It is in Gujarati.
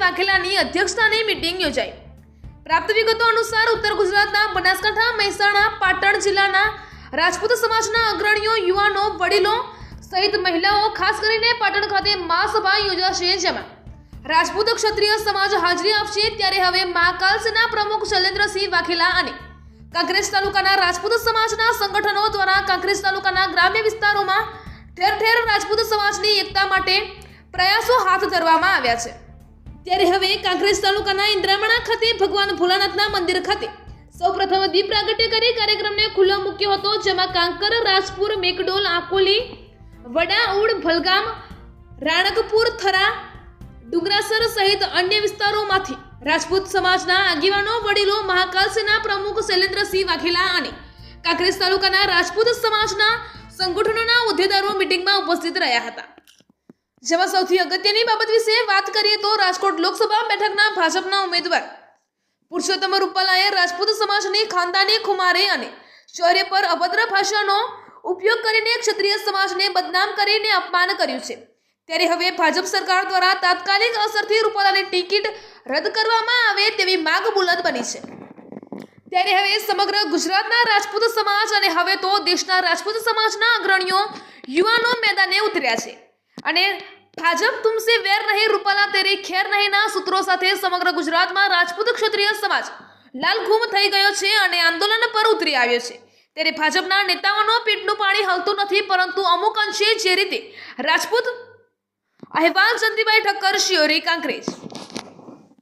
વાઘેલાની અધ્યક્ષતાની મીટિંગ યોજાઈ. પ્રાપ્ત વિગતો અનુસાર ઉત્તર ગુજરાતના બનાસકાંઠા, મહેસાણા, પાટણ જિલ્લાના રાજપૂત સમાજના અગ્રણીઓ, યુવાનો, વડીલો સહિત મહિલાઓ ખાસ કરીને પાટણ ખાતે મહાસભા યોજાશે જેમાં રાજપૂત ક્ષત્રિય સમાજ હાજરી આપશે ત્યારે હવે મહાકાલસેના પ્રમુખ શૈલેન્દ્રસિંહ વાઘેલા અને કાંગ્રેસ તાલુકાના રાજપૂત સમાજના સંગઠનો દ્વારા કાંગ્રેસ તાલુકાના ગ્રામ્ય વિસ્તારોમાં ઠેર ઠેર રાજપૂત સમાજની એકતા માટે પ્રયાસો હાથ ધરવામાં આવ્યા છે. ત્યારે હવે કાંગ્રેસ તાલુકાના ઇન્દ્રામણા ખાતે ભગવાન ભોલાનાથના મંદિર ખાતે સૌપ્રથમ દીપ પ્રાગટ્ય કરી કાર્યક્રમને ખુલ્લો મૂક્યો હતો, જેમાં કાંકર, રાજપુર, મેકડોલ, આકોલી, વડાઉડ, ભલગામ, રાણકપુર, થરા ડુંગરાસર સહિત અન્ય વિસ્તારોમાંથી રાજપૂત સમાજના આગેવાનો, વડીલો, મહાકાલ સેના પ્રમુખ શૈલેન્દ્રસિંહ વાઘેલા અને કાંકરેજ તાલુકાના રાજપૂત સમાજના સંગઠનોના હોદ્દેદારો મીટિંગમાં ઉપસ્થિત રહ્યા હતા. જેમાં સૌથી અગત્યની બાબત વિશે વાત કરીએ તો રાજકોટ લોકસભા બેઠકના ભાજપના ઉમેદવાર પુરુષોત્તમ રૂપાલાએ રાજપૂત સમાજની ખાનદાની ખુમારે અને શૌર્ય પર અભદ્ર ભાષાનો ઉપયોગ કરીને ક્ષત્રિય સમાજને બદનામ કરીને અપમાન કર્યું છે. ત્યારે હવે ભાજપ સરકાર દ્વારા તાત્કાલિક અસરથી રૂપાલાની ટિકિટ રદ કરવામાં આવે તેવી માંગ બુલંદ બની છે. ત્યારે હવે સમગ્ર ગુજરાતના રાજપૂત સમાજ અને હવે તો દેશના રાજપૂત સમાજના અગ્રણીઓ યુવાનો મેદાને ઉતર્યા છે. અને ભાજપ તુમસે વેર નહીં રૂપાલા તેરી ખેર નહીંના સૂત્રો સાથે સમગ્ર ગુજરાતમાં રાજપૂત ક્ષત્રિય સમાજ લાલઘૂમ થઈ ગયો છે અને આંદોલન પર ઉતરી આવ્યો છે. ત્યારે ભાજપના નેતાઓનો પેટનું પાણી હલતું નથી પરંતુ અમુક અંશે જે રીતે રાજપૂત अहवाल संदीबाई ठक्कर शिवरी कांक्रेज